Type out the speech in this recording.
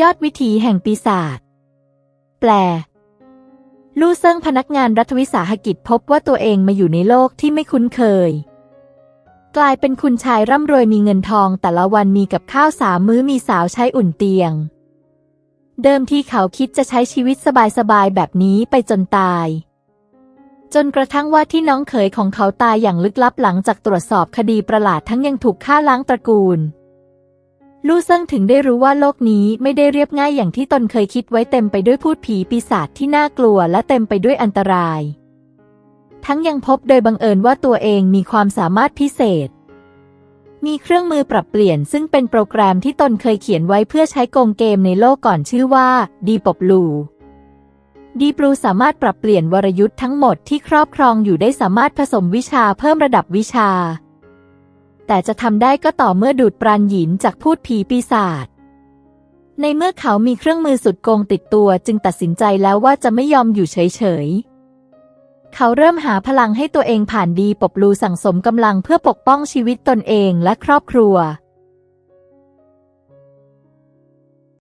ยอดวิถีแห่งปีศาจ แปล ลู่เซิงพนักงานรัฐวิสาหกิจพบว่าตัวเองมาอยู่ในโลกที่ไม่คุ้นเคย กลายเป็นคุณชายร่ำรวยมีเงินทองแต่ละวันมีกับข้าวสามมื้อมีสาวใช้อุ่นเตียง เดิมที่เขาคิดจะใช้ชีวิตสบายๆแบบนี้ไปจนตาย จนกระทั่งว่าที่น้องเขยของเขาตายอย่างลึกลับหลังจากตรวจสอบคดีประหลาดทั้งยังถูกฆ่าล้างตระกูล ลู่เซิงถึงได้รู้ว่าโลกนี้ไม่ได้เรียบง่ายอย่างที่ตนเคยคิดไว้เต็มไปด้วยพูดผีปีศาจที่น่ากลัวและเต็มไปด้วยอันตราย ทั้งยังพบโดยบังเอิญว่าตัวเองมีความสามารถพิเศษ มีเครื่องมือปรับเปลี่ยนซึ่งเป็นโปรแกรมที่ตนเคยเขียนไว้เพื่อใช้โกงเกมในโลกก่อนชื่อว่าดีปบลูดีปลูสามารถปรับเปลี่ยนวรยุทธ์ทั้งหมดที่ครอบครองอยู่ได้สามารถผสมวิชาเพิ่มระดับวิชา แต่จะทำได้ก็ต่อเมื่อดูดปราณหยินจากพูดผีปีศาจ ในเมื่อเขามีเครื่องมือสุดโกงติดตัวจึงตัดสินใจแล้วว่าจะไม่ยอมอยู่เฉยๆ เขาเริ่มหาพลังให้ตัวเองผ่านดีปบลูสั่งสมกำลังเพื่อปกป้องชีวิตตนเองและครอบครัว